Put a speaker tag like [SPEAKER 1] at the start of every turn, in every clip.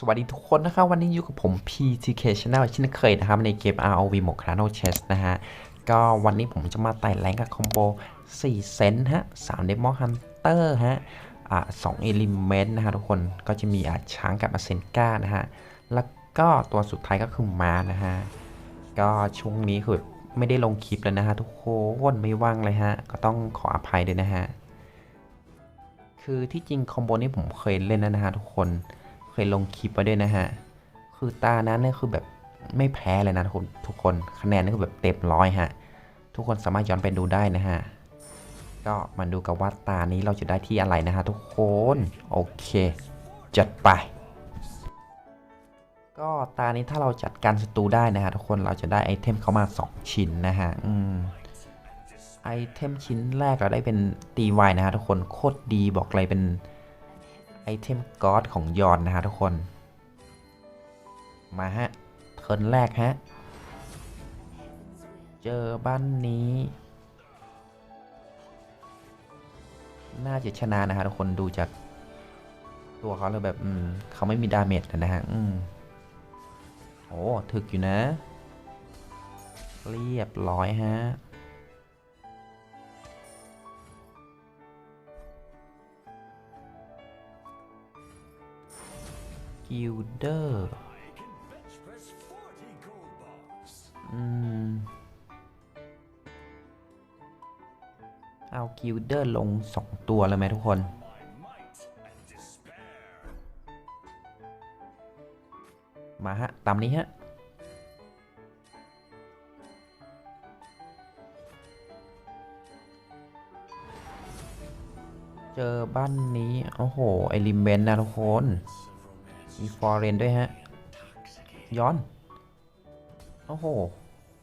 [SPEAKER 1] สวัสดีทุกคนนะครับวันนี้อยู่กับผม PTK Channel เช่นเคยนะครับ ในเกม ROV m o c r a n o Chess นะฮะ ก็วันนี้ผมจะมาไต่แรงกับคอมโบ 4 เซนฮะ3 Demo Hunter ฮะ อ่า2 Element นะฮะทุกคนก็จะมีอาช้างกับอาเซนก้านะฮะ แล้วก็ตัวสุดท้ายก็คือมานะฮะ ก็ช่วงนี้คือไม่ได้ลงคลิปเลยนะฮะทุกคนไม่ว่างเลยฮะ ก็ต้องขออภัยด้วยนะฮะ คือที่จริงคอมโบนี้ผมเคยเล่นแล้วนะฮะทุกคน ยลงคลิปไว้ด้วยนะฮะ คือตานั้นเนี่ยคือแบบไม่แพ้เลยนะทุกคนทุกคนคะแนนนี่คือแบบเต็มร้อยฮะ ทุกคนสามารถย้อนไปดูได้นะฮะ ก็มาดูกันว่าตานี้เราจะได้ที่อะไรนะฮะทุกคน โอเค จัดไป ก็ตานี้ถ้าเราจัดการศัตรูได้นะฮะทุกคนเราจะได้ไอเทมเข้ามา 2 ชิ้นนะฮะ อืมไอเทมชิ้นแรกเราได้เป็นตีไวนะฮะทุกคนโคตรดีบอกเลยเป็น เทมก็อดของยอนนะฮะทุกคน มาฮะเทิร์นแรกฮะ เจอบ้านนี้ น่าจะชนะนะฮะทุกคนดูจากตัวเขาเลยแบบ อืมเขาไม่มีดาเมจนะฮะ อืมโอ้ถึกอยู่นะ เรียบร้อยฮะ กิลเดอร์อืม เอากิลเดอร์ลง2ตัวเลยไหมทุกคน มาฮะ ตามนี้ฮะเจอบ้านนี้ โอ้โห ไอริมเบนนะทุกคน มีฟอร์เรนด้วยฮะ ย้อน โอ้โห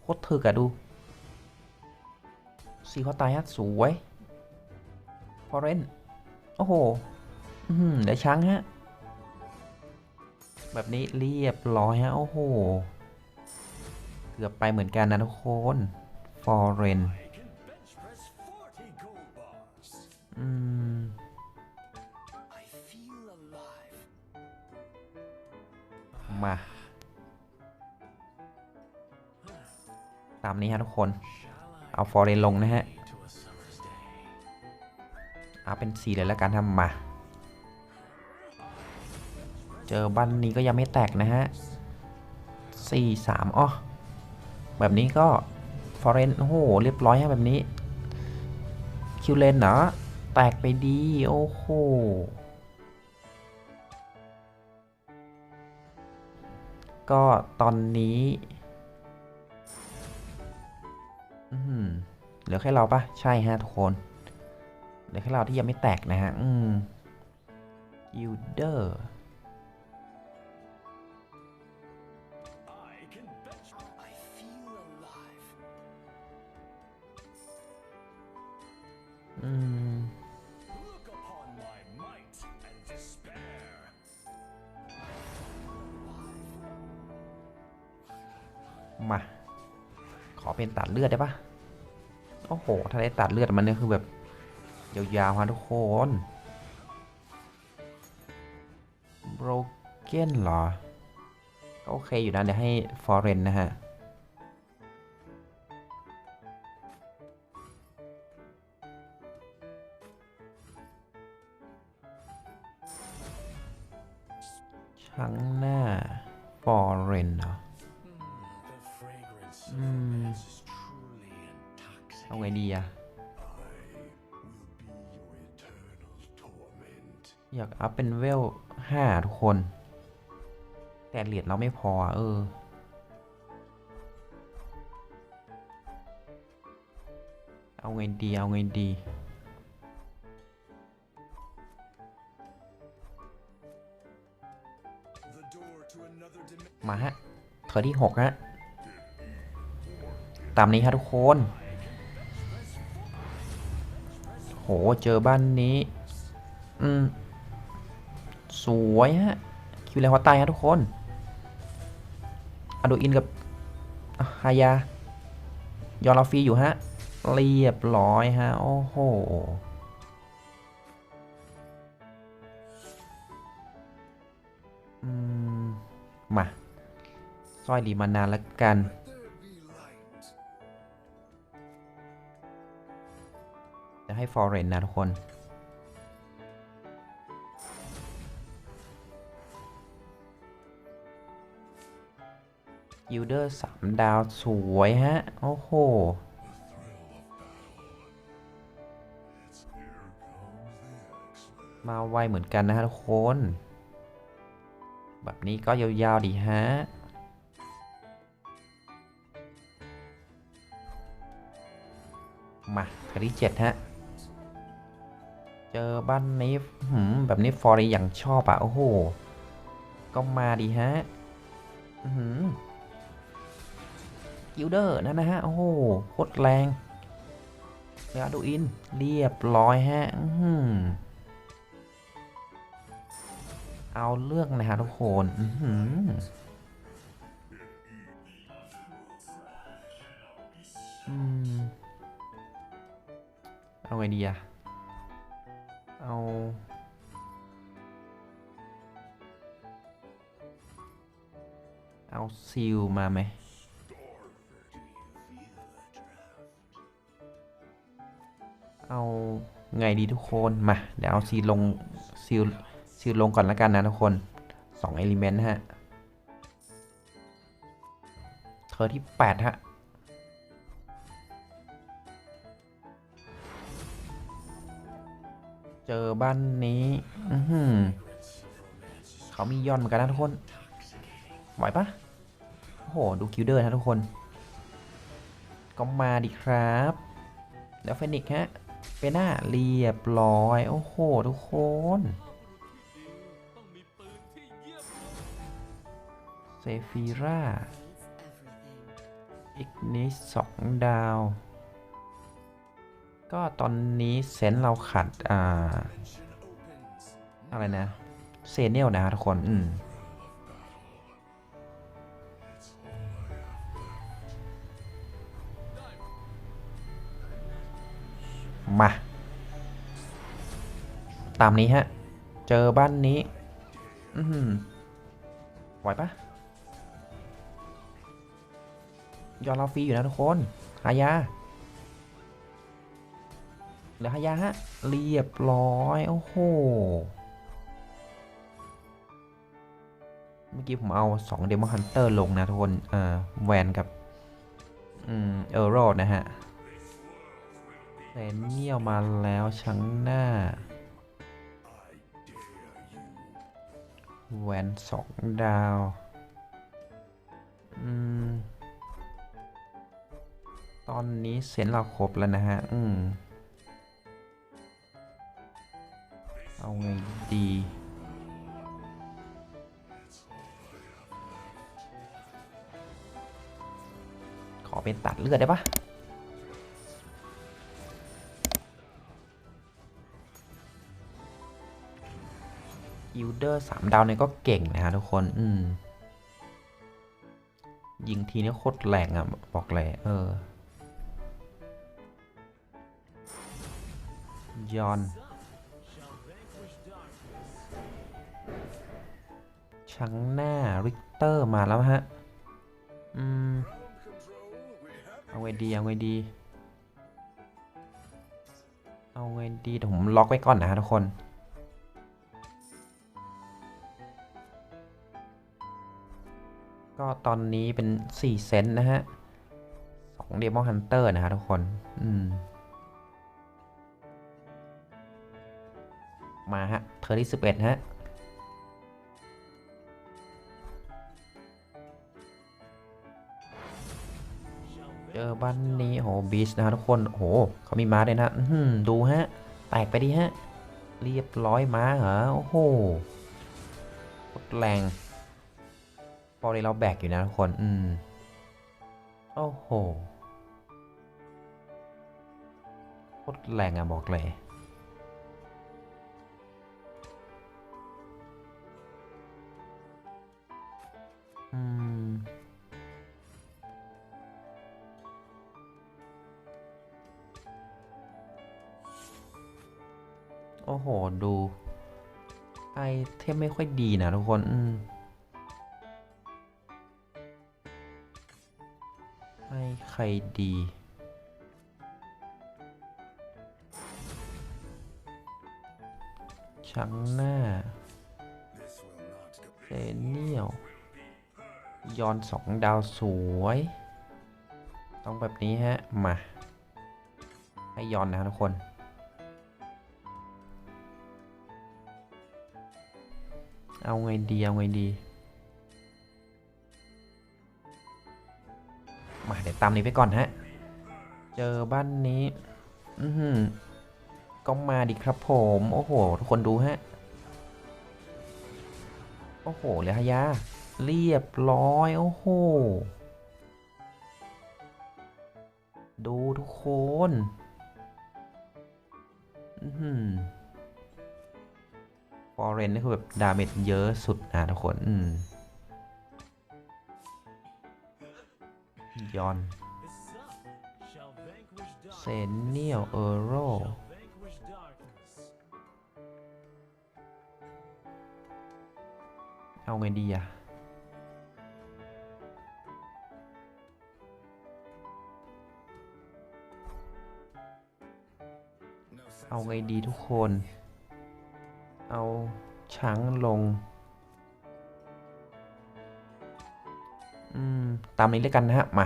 [SPEAKER 1] โคตรถึกอะดูสีเขาตายฮะสวยฟอร์เรนโอ้โห อือหือได้ช้างฮะ แบบนี้เรียบร้อยฮะ โอ้โห เกือบไปเหมือนกันนะทุกคนฟอร์เรนอืม มา ตามนี้ฮะทุกคน เอาฟอร์เรนลงนะฮะ เอาเป็นสีเลยแล้วกันทำมา เจอบันนี้ก็ยังไม่แตกนะฮะสี่สามอ้อแบบนี้ก็ฟอร์เรนโอ้โห เรียบร้อยฮะแบบนี้ คิวเลนเนาะแตกไปดี โอ้โห ก็ตอนนี้เหลือแค่เราปะใช่ฮะทุกคน เหลือแค่เราที่ยังไม่แตกนะฮะ อืมยูเดอร์ มา ขอเป็นตัดเลือดได้ปะโอ้โห ถ้าได้ตัดเลือดมันเนี่ยคือแบบยาวๆฮะทุกคน broken เหรอ ก็โอเคอยู่นะ เดี๋ยวให้ foreign นะฮะ อยากอัพเป็นเวลห้าทุกคน แต่เหรียญเราไม่พอ เออ เอาไงดี เอาไงดีมาฮะเธอที่หกฮะ ตามนี้ครับทุกคน โห เจอบ้านนี้ อืม สวยฮะ คิวแล้วหัวตายฮะทุกคนอะดูอินกับฮายา ยอร์ลาฟีอยู่ฮะ เรียบร้อยฮะ โอ้โหมาสร้อยรีมานานแล้วกันจะให้ฟอร์เรนนะทุกคน ยิลเดอร์สามดาวสวยฮะ โอ้โห มาไวเหมือนกันนะฮะทุกคน แบบนี้ก็ยาวๆดีฮะมาคดีเจ็ดฮะ เจอบ้านนี้หืมแบบนี้ฟอร์รีอย่างชอบอะโอ้โห ก็มาดีฮะ อื้อหือ กิลเดอร์นั่นนะฮะ โอ้โหโคตรแรงเนื้อดูอิน เรียบร้อยฮะเอาเรื่องนะฮะทุกคนอื้อหือเอาไงดีอะเอา เอาซิลมาไหม เอาไงดีทุกคนมาเดี๋ยวเอาซีลงซีลซีลงก่อนล้วกันนะทุกคนสองเอลิเมนต์ฮะเธอที่ 8 ฮะเจอบ้านนี้อืเขามีย่อนเหมือนกันนะทุกคนไหวปะโอ้โห ดูคิวเดอร์นะทุกคน ก็มาดิครับ แล้วเฟนิกซ์ฮะ เปน่าเรียบร้อย โอ้โห ทุกคน เซฟีราอีกนิสสองดาว ก็ตอนนี้เซนเราขัดอ่า อะไรนะ เซเนียลนะฮะทุกคน อืม มา ตามนี้ฮะ เจอบ้านนี้ อือหือไหวปะยอมเราฟรีอยู่นะทุกคน หายาเหลือหายาฮะ เรียบร้อย โอ้โห เมื่อกี้ผมเอา2เดมอนฮันเตอร์ลงนะทุกคน อ่า แวนกับ อืม เออร์โรดนะฮะ เซนเนียลมาแล้วชังหน้าแวนสองดาว อืม ตอนนี้เซนเราครบแล้วนะฮะ อืม เอาไงดี ขอเป็นตัดเลือดได้ปะ ยิลเดอร์สามดาวเนี่ยก็เก่งนะฮะทุกคน อืม ยิงทีนี้โคตรแรงอะ บอกเลย เออ ยอน ชังหน้า ริกเตอร์มาแล้วฮะ อืม เอาไงดี เอาไงดี เอาไงดีเดี๋ยวผมล็อกไว้ก่อนนะฮะทุกคน ก็ตอนนี้เป็น 4 เซนนะฮะ2เดมอนฮันเตอร์นะฮะทุกคน อืม มาฮะเทอร์ที่11 ฮะเจอบ้านนี้โหบีชนะฮะทุกคนโหเขามีม้าด้วยนะดูฮะ แตกไปดิฮะ เรียบร้อยม้าเหรอ โอ้โหแรง อเลยเราแบกอยู่นะทุกคน อืม โอ้โหโคตรแรงอะบอกเลยอืมโอ้โห ดู ไอเทมไม่ค่อยดีนะทุกคน อืม ครดี ชังหน้าเซเนียลยอนสองดาวสวย ต้องแบบนี้ฮะ มา ให้ยอนนะทุกคนเอาไงดี เอาไงดีาเดี๋ยวตามนี้ไปก่อนฮะ เจอบ้านนี้ อือหือก็มาดิครับผม โอ้โห ทุกคนดูฮะ โอ้โหเหลือฮายา เรียบร้อย โอ้โห ดูทุกคน อือหือฟอร์เรนนี่คือแบบดาเมจเยอะสุดนะทุกคน อืม ยอนเซนเนียลเออโรเอาไงดีอะเอาไงดีทุกคน เอาช้างลง ตามนี้เลยกันนะฮะ มา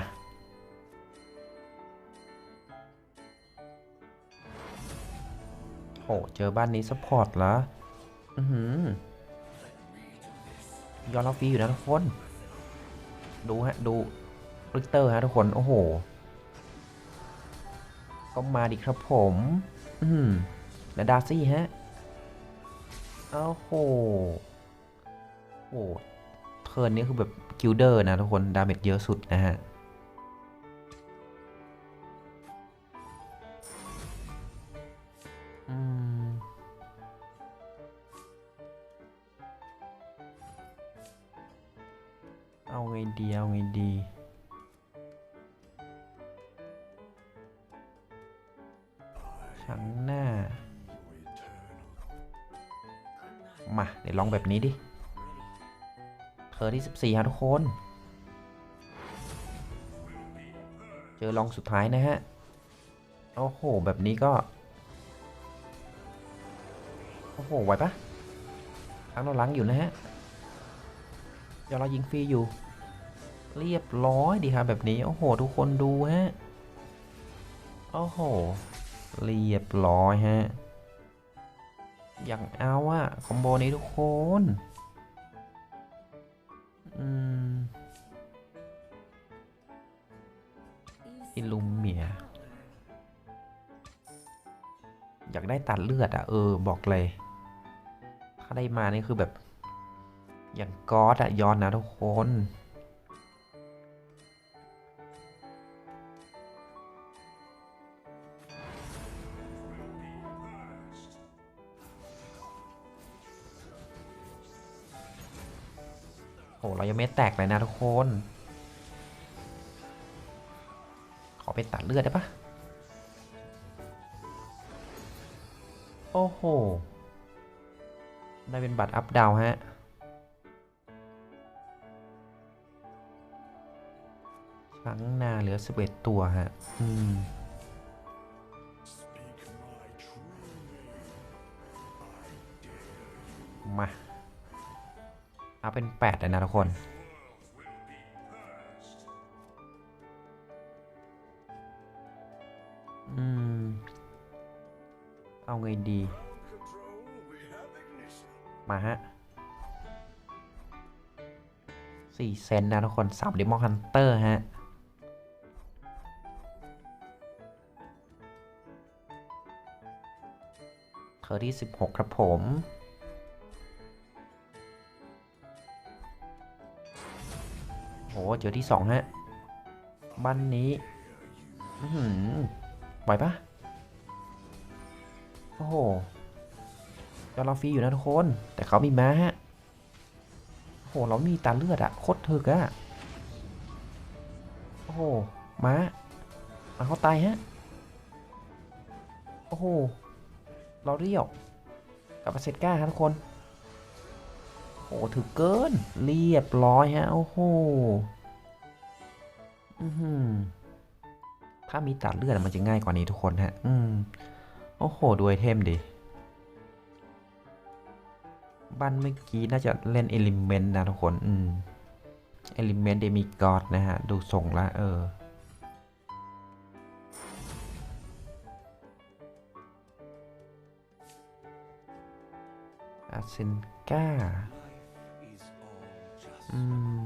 [SPEAKER 1] โอ้เจอบ้านนี้ซัพพอร์ตเหรออือหือยอดรับฟรีอยู่นะทุกคน ดูฮะ ดูริกเตอร์ฮะทุกคน โอ้โห ก็มาดิครับผม อืมและดาซี่ฮะ โอ้โหโอ้ เทิร์นนี้คือแบบกิลเดอร์นะทุกคน ดาเมจเยอะสุดนะฮะเอาไงดี เอาไงดีชั้งหน้า มา เดี๋ยวลองแบบนี้ดิ เธอที่ 14ฮะทุกคน เจอลองสุดท้ายนะฮะ โอ้โห แบบนี้ก็ โอ้โห ไหวปะทั้งเราล้างอยู่นะฮะยอเรายิงฟรีอยู่ เรียบร้อยดีครับแบบนี้ โอ้โห ทุกคนดูฮะ โอ้โห เรียบร้อยฮะ อย่างเอาอะคอมโบนี้ทุกคน อิลูเมีย อยากได้ตัดเลือดอะเออ บอกเลย ถ้าได้มานี่คือแบบ อย่างกอตอะย้อนนะทุกคน โหเรายังไม่แตกเลยนะทุกคน ขอไปตัดเลือดได้ปะโอ้โห ได้เป็นบัตรอัพดาวฮะช้างนาเหลือ 11 ตัวฮะ อืม มา เอาเป็น 8 เลยนะทุกคน อืม เอาไงดี มาฮะสี่เซนนะทุกคนสามดิมอนฮันเตอร์ฮะเธอที่16ครับผม เจอที่2ฮะบ้านนี้หือไหวปะโอ้โหยอดเราฟรีอยู่นะทุกคน แต่เขามีม้าฮะโอ้โห เรามีตาเลือดอะโคตรถึกอะโอ้โห ม้ามาเขาตายฮะ โอ้โห เราเรียว กับเซตก้าครับทุกคน โอ้โหถึกเกิน เรียบร้อยฮะ โอ้โหอือหือถ้ามีตัดเลือดมันจะง่ายกว่านี้ทุกคนฮะ อืม โอ้โห ดูไอเทมดิ บ้านเมื่อกี้น่าจะเล่นเอลิเมนต์นะทุกคน อืม เอลิเมนต์เดมีกอดนะฮะ ดูส่งละเอออาเซนกา อืม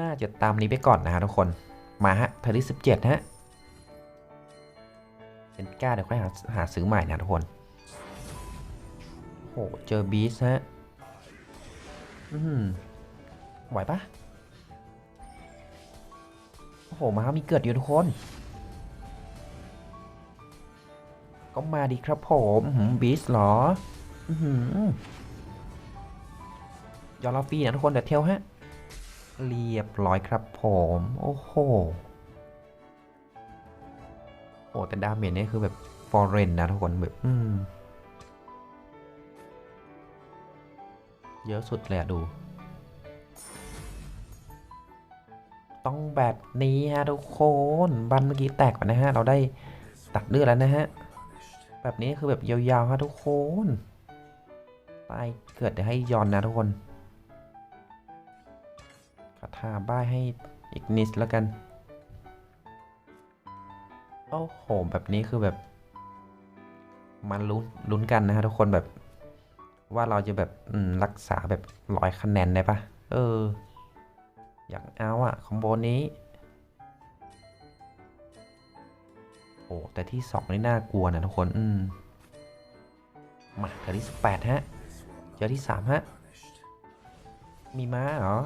[SPEAKER 1] น่าจะตามนี้ไปก่อนนะฮะทุกคน มาฮะเทอร์ที่สิบเจ็ดฮะเซนก้าเดี๋ยวค่อยหาหาซื้อใหม่นะทุกคนโหเจอบีสฮะ อือหือไหวปะโอ้โห มามีเกิดอยู่ทุกคน ก็มาดีครับผมบีสหรอยอร์ลอฟี่นะทุกคนแต่เทลฮะ เรียบร้อยครับผม โอ้โห โอ้แต่ดาเมจนี่คือแบบฟอร์เรนนะทุกคนแบบเยอะสุดเลยอะดู ต้องแบบนี้ฮะทุกคน บันเมื่อกี้แตกไปนะฮะ เราได้ตัดเลือดแล้วนะฮะ แบบนี้คือแบบยาวๆฮะทุกคนตายเกิดเดี๋ยวให้ย้อนนะทุกคนคาถาบ้ายให้อีกนิดแล้วกันโอ้โหแบบนี้คือแบบมันลุ้นลุ้นกันนะฮะทุกคนแบบว่าเราจะแบบรักษาแบบร้อยคะแนนได้ปะเออ อยากเอาอะคอมโบนี้ อ้แต่ที่สองนี่น่ากลัวนะทุกคน อืมมาเจอที่สิบแปดฮะเจอที่สามฮะ มีม้าเหรอ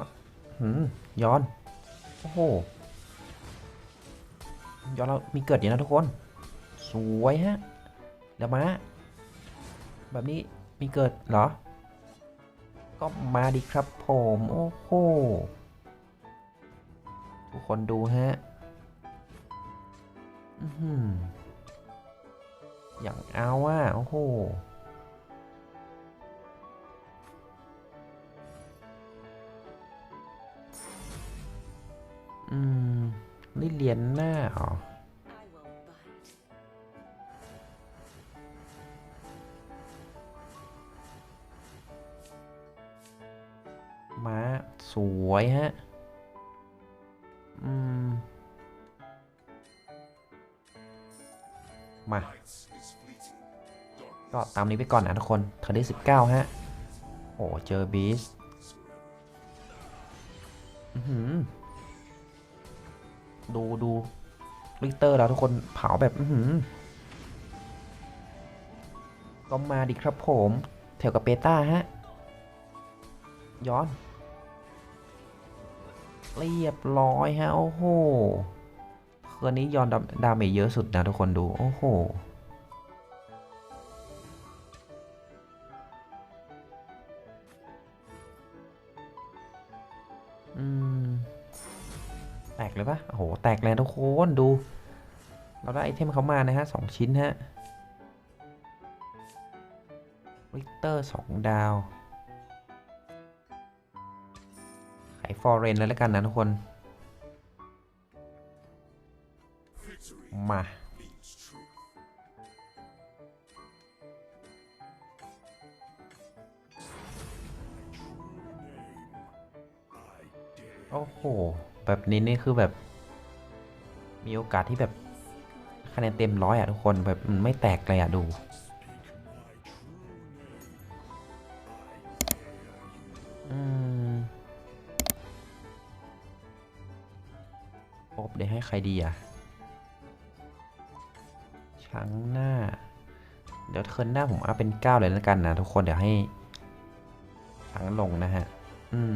[SPEAKER 1] หืมย้อน โอ้โห ย้อนเรามีเกิดอยู่นะทุกคน สวยฮะ เดี๋ยวมาแบบนี้มีเกิดเหรอ ก็มาดีครับผม โอ้โห ทุกคนดูฮะ อย่างเอาอะโอ้โหอืม นี่เรียนหน้าเหรอม้าสวยฮะ มา ก็ตามนี้ไปก่อนนะทุกคนเทอร์ที่สิบเก้าฮะ โอ้เจอบีสดูดูลิเตอร์แล้วทุกคนเผาแบบ อื้อหือก็มาดิครับผมแถวกับเปต้าฮะ ย้อน เรียบร้อยฮะ โอ้โห คืนนี้ย้อนดาดาเมจเยอะสุดนะทุกคนดู โอ้โหแตกเลยปะโอ้โห แตกเลยทุกคนดู เราได้ไอเทมเขามานะฮะสองชิ้นฮะริเตอร์สองดาว ขายฟอร์เรนเลยแล้วกันนะทุกคน มา โอ้โห แบบนี้นี่คือแบบ มีโอกาสที่แบบคะแนนเต็มร้อยอะทุกคนแบบมันไม่แตกเลยอะดูอืมโอบเดี๋ยวให้ใครดีอะ ช้งหน้า เดี๋ยวเทิร์นหน้าผมเอาเป็น 9 เลยแล้วกันนะทุกคนเดี๋ยวให้ช้งลงนะฮะ อืม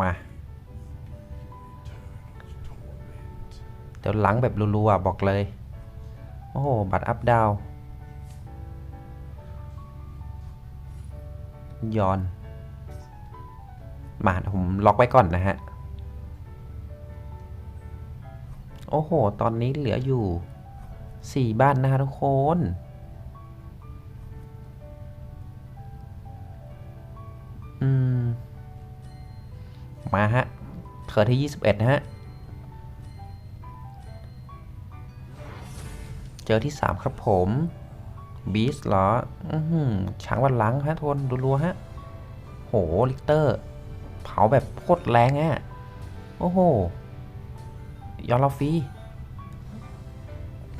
[SPEAKER 1] มา เดี๋ยวหลังแบบรัวๆบอกเลย โอ้โห บัตรอัพดาวย้อน มาผมล็อกไว้ก่อนนะฮะ โอ้โห ตอนนี้เหลืออยู่สี่บ้านนะฮะทุกคน อืม มาฮะเทิร์นที่ 21 นะฮะ เจอที่ 3 ครับผมบีสเหรอ อือหือช้างวันหลังฮะทวนดูรัวๆฮะ โห ลิกเตอร์าแบบโคตรแรงอะ่ะ โอ้โห ยอนเราฟี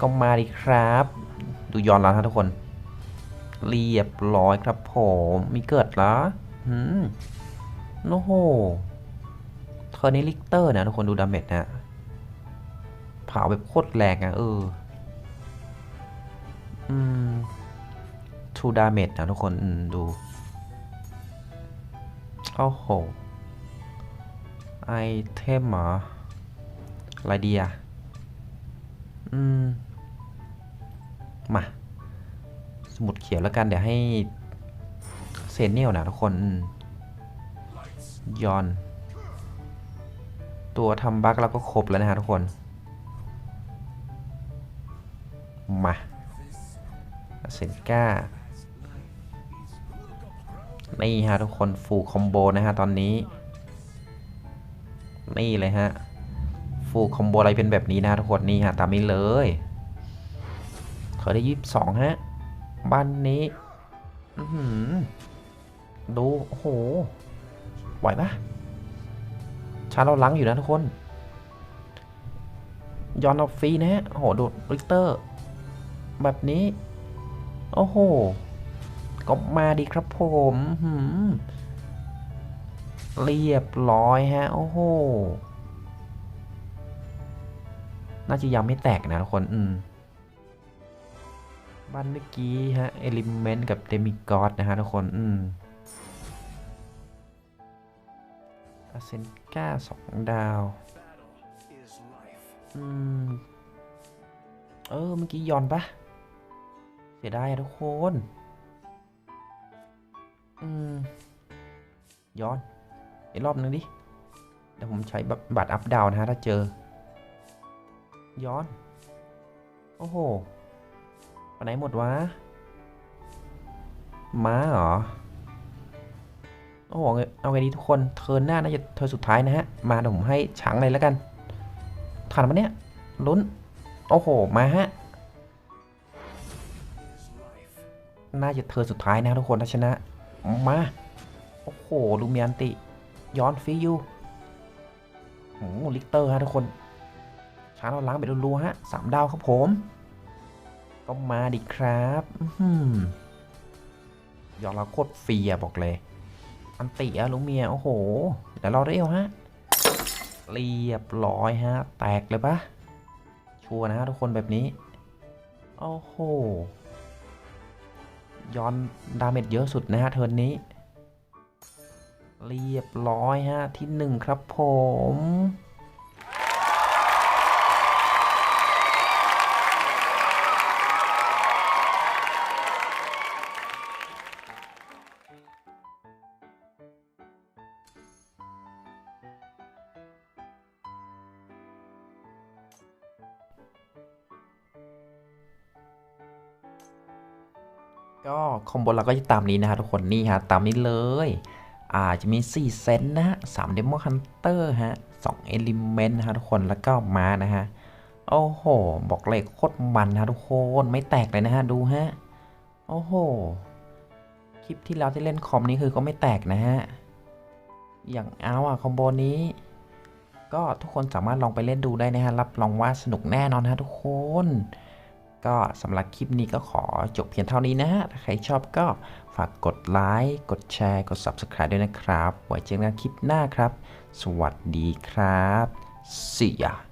[SPEAKER 1] ก็มาดีครับ ดูยอนแล้วนะทุกคน เรียบร้อยครับผม มีเกิดเหรอหืมโอ้โหเทอร์นี้ลิกเตอร์นะทุกคนดูดาเมจนะเผาแบบโคตรแรงอะเออ อืมทูดาเมจนะทุกคน อืม ดู โอ้โห ไอเทมเหรออะไรดีอะอืม มา สมุดเขียวแล้วกันเดี๋ยวให้เซนเนียลนะทุกคนยอน ตัวทำบั๊กเราก็ครบแล้วนะฮะทุกคน มาเซนก้านี่ฮะทุกคนฟูคอมโบนะฮะตอนนี้ นี่เลยฮะ ฟูคอมโบอะไรเป็นแบบนี้นะทุกคนนี่ฮะตามนี้เลยเขาได้ยี่สิบสองฮะบ้านนี้ดูโอ้โหไหวปะชาเราล้างอยู่นะทุกคนยอนเอาฟรีนะฮะโอ้โหดูริกเตอร์ แบบนี้ โอ้โห ก็มาดีครับผมหืม เรียบร้อยฮะ โอ้โห น่าจะยังไม่แตกนะทุกคน อืม บ้านเมื่อกี้ฮะ เอลิเมนต์กับเดมิกอดนะฮะทุกคน อืมอาเซนก้าสองดาว อืม เออ เมื่อกี้ยอนปะเสียดายทุกคน อืม ย้อน อีกรอบนึงดิ เดี๋ยวผมใช้บัตรอัพดาวนะฮะ ถ้าเจอ ย้อน โอ้โหไปไหนหมดวะ ม้าเหรอ โอ้โห เอาไงดีทุกคน เทินหน้าน่าจะเทินสุดท้ายนะฮะ มาเดี๋ยวผมให้ช้างเลยแล้วกันทันปะเนี่ย ลุ้น โอ้โห มาฮะ น่าจะเธอสุดท้ายนะทุกคนถ้าชนะ มา โอ้โห ลูเมียนติ ย้อนฟรีอยู่โอ้โหลิกเตอร์ฮะทุกคนช้าเราล้างไปรัวๆฮะสามดาวครับผม ก็มาดิครับย้อหือยอนเราโคตรฟีอะบอกเลย อันติอะลูเมีย โอ้โหเดี๋ยวเราเร็วฮะ เรียบร้อยฮะ แตกเลยปะชัวร์นะฮะทุกคนแบบนี้ โอ้โหย้อนดาเมจเยอะสุดนะฮะเทิร์นนี้ เรียบร้อยฮะ ที่หนึ่งครับผมก็คอมโบเราก็จะตามนี้นะฮะทุกคนนี่ฮะตามนี้เลย อ่าจะมี 4 เซนนะฮะ3 Demo Hunter ฮะ2 Element นะฮะทุกคนแล้วก็มานะฮะ โอ้โห บอกเลยโคตรมันนะทุกคนไม่แตกเลยนะฮะ ดูฮะ โอ้โห คลิปที่เราที่เล่นคอมนี้คือก็ไม่แตกนะฮะ อย่างเอาอะคอมโบนี้ ก็ทุกคนสามารถลองไปเล่นดูได้นะฮะ รับรองว่าสนุกแน่นอนฮะทุกคน ก็สำหรับคลิปนี้ก็ขอจบเพียงเท่านี้นะฮะถ้าใครชอบก็ฝากกดไลค์กดแชร์ กด Subscribe ด้วยนะครับ ไว้เจอกันคลิปหน้าครับ สวัสดีครับ See ya